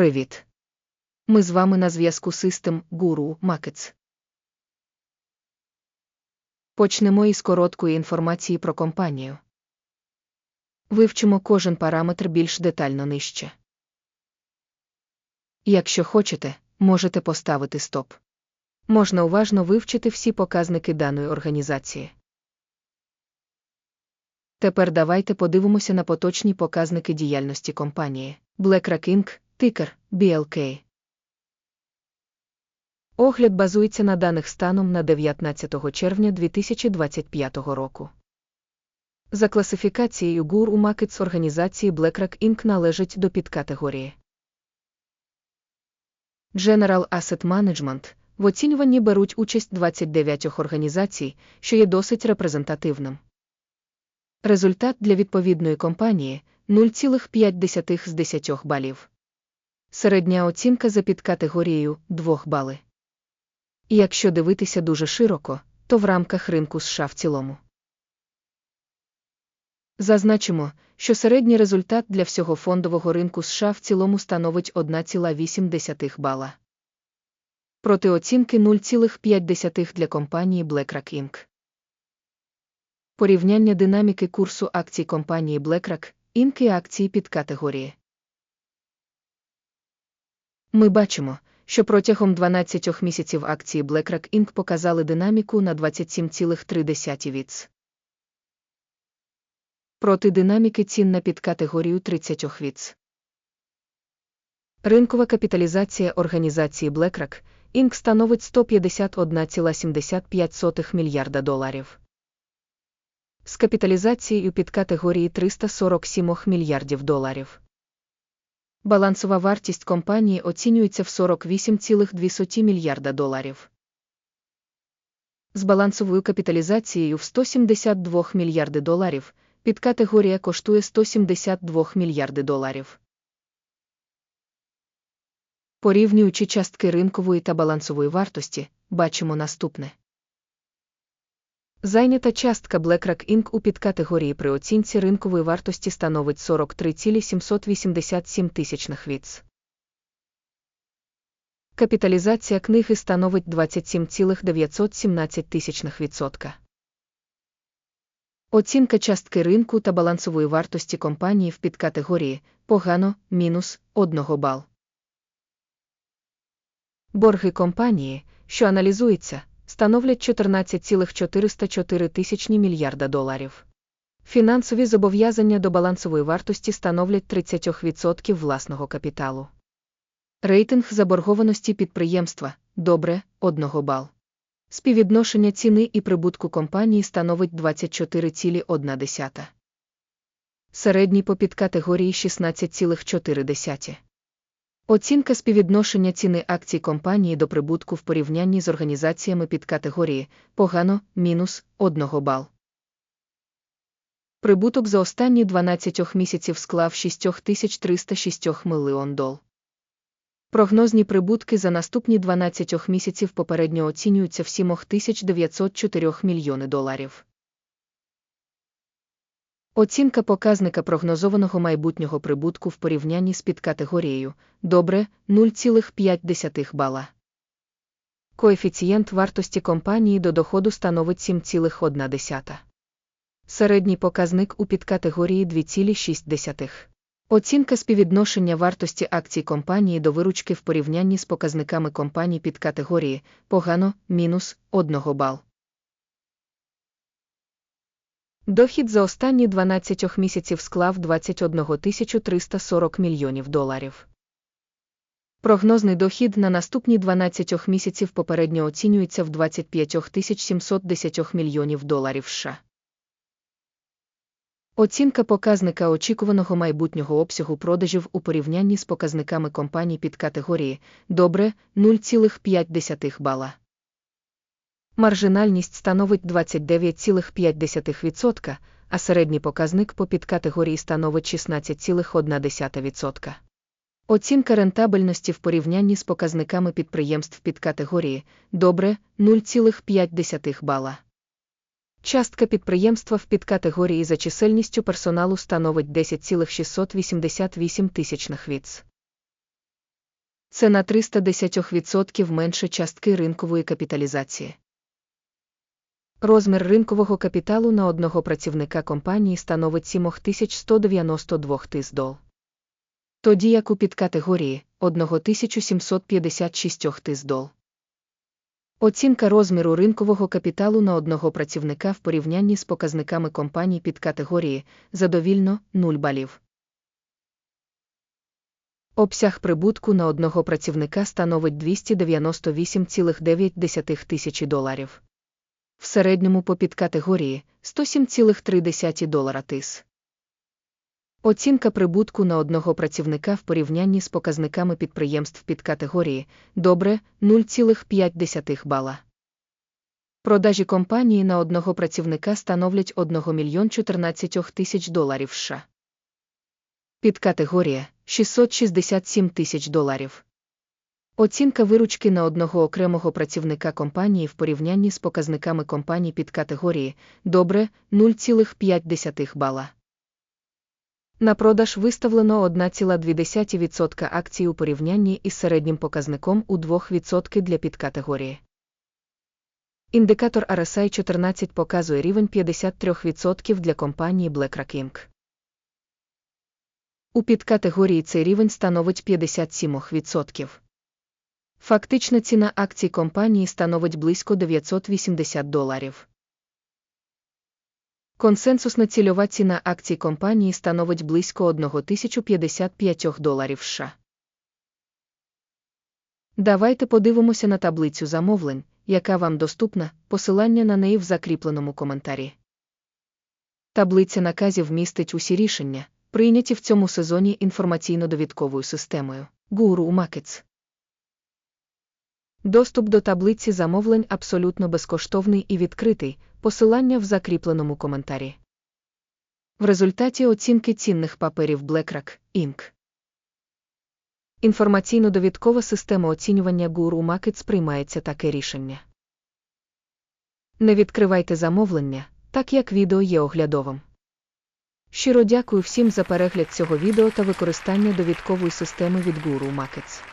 Привіт! Ми з вами на зв'язку System Guru Markets. Почнемо із короткої інформації про компанію. Вивчимо кожен параметр більш детально нижче. Якщо хочете, можете поставити стоп. Можна уважно вивчити всі показники даної організації. Тепер давайте подивимося на поточні показники діяльності компанії BlackRock Inc., тикер BLK. Огляд базується на даних станом на 19 червня 2025 року. За класифікацією ГУР у Markets організації BlackRock Inc. належить до підкатегорії. General Asset Management в оцінюванні беруть участь 29 організацій, що є досить репрезентативним. Результат для відповідної компанії 0,5 з 10 балів. Середня оцінка за підкатегорією 2 бали. Якщо дивитися дуже широко, то в рамках ринку США в цілому. Зазначимо, що середній результат для всього фондового ринку США в цілому становить 1,8 бала. Проти оцінки 0,5 для компанії BlackRock Inc. Порівняння динаміки курсу акцій компанії BlackRock Inc. і акції під категорії. Ми бачимо, що протягом 12 місяців акції BlackRock Inc. показали динаміку на 27,3 віц. Проти динаміки цін на підкатегорію 30 віц. Ринкова капіталізація організації BlackRock Inc. становить 151,75 мільярда доларів. З капіталізацією під категорії 347 мільярдів доларів. Балансова вартість компанії оцінюється в 48,2 мільярда доларів. З балансовою капіталізацією в 172 мільярди доларів підкатегорія коштує 172 мільярди доларів. Порівнюючи частки ринкової та балансової вартості, бачимо наступне. Зайнята частка BlackRock Inc. у підкатегорії при оцінці ринкової вартості становить 43,787 тисячних віц. Капіталізація книги становить 27,917 тисячних відсотка. Оцінка частки ринку та балансової вартості компанії в підкатегорії погано мінус 1 бал. Борги компанії, що аналізується, становлять 14,404 тисячні мільярда доларів. Фінансові зобов'язання до балансової вартості становлять 30% власного капіталу. Рейтинг заборгованості підприємства добре 1 бал. Співвідношення ціни і прибутку компанії становить 24,1. Середній по підкатегорії 16,4. Оцінка співвідношення ціни акцій компанії до прибутку в порівнянні з організаціями під категорії погано мінус 1 бал. Прибуток за останні 12 місяців склав 6306 мільйон дол. Прогнозні прибутки за наступні 12 місяців попередньо оцінюються в 7904 мільйони доларів. Оцінка показника прогнозованого майбутнього прибутку в порівнянні з підкатегорією добре 0,5 бала. Коефіцієнт вартості компанії до доходу становить 7,1. Середній показник у підкатегорії 2,6. Оцінка співвідношення вартості акцій компанії до виручки в порівнянні з показниками компаній під категорії погано мінус 1 бал. Дохід за останні 12 місяців склав 21 340 мільйонів доларів. Прогнозний дохід на наступні 12 місяців попередньо оцінюється в 25 710 мільйонів доларів США. Оцінка показника очікуваного майбутнього обсягу продажів у порівнянні з показниками компаній під категорії добре 0,5 бала. Маржинальність становить 29,5%, а середній показник по підкатегорії становить 16,1%. Оцінка рентабельності в порівнянні з показниками підприємств під категорії добре 0,5 бала. Частка підприємства в підкатегорії за чисельністю персоналу становить 10,688 тисячних віц. Це на 310% менше частки ринкової капіталізації. Розмір ринкового капіталу на одного працівника компанії становить 7192 тис. Тоді як у підкатегорії 1756 тис дол. Оцінка розміру ринкового капіталу на одного працівника в порівнянні з показниками компаній підкатегорії задовільно 0 балів. Обсяг прибутку на одного працівника становить 298,9 тисячі доларів. В середньому по підкатегорії 107,3 долара тис. Оцінка прибутку на одного працівника в порівнянні з показниками підприємств підкатегорії добре 0,5 бала. Продажі компанії на одного працівника становлять 1 мільйон 14 тисяч доларів США. Підкатегорія 667 тисяч доларів. Оцінка виручки на одного окремого працівника компанії в порівнянні з показниками компаній підкатегорії добре 0,5 бала. На продаж виставлено 1,2% акцій у порівнянні із середнім показником у 2% для підкатегорії. Індикатор RSI 14 показує рівень 53% для компанії BlackRock Inc. У підкатегорії цей рівень становить 57%. Фактична ціна акцій компанії становить близько 980 доларів. Консенсусна цільова ціна акцій компанії становить близько 1055 доларів США. Давайте подивимося на таблицю замовлень, яка вам доступна, посилання на неї в закріпленому коментарі. Таблиця наказів містить усі рішення, прийняті в цьому сезоні інформаційно-довідковою системою Guru Markets. Доступ до таблиці замовлень абсолютно безкоштовний і відкритий, посилання в закріпленому коментарі. В результаті оцінки цінних паперів BlackRock, Inc. Інформаційно-довідкова система оцінювання Guru Markets приймається таке рішення. Не відкривайте замовлення, так як відео є оглядовим. Щиро дякую всім за перегляд цього відео та використання довідкової системи від Guru Markets.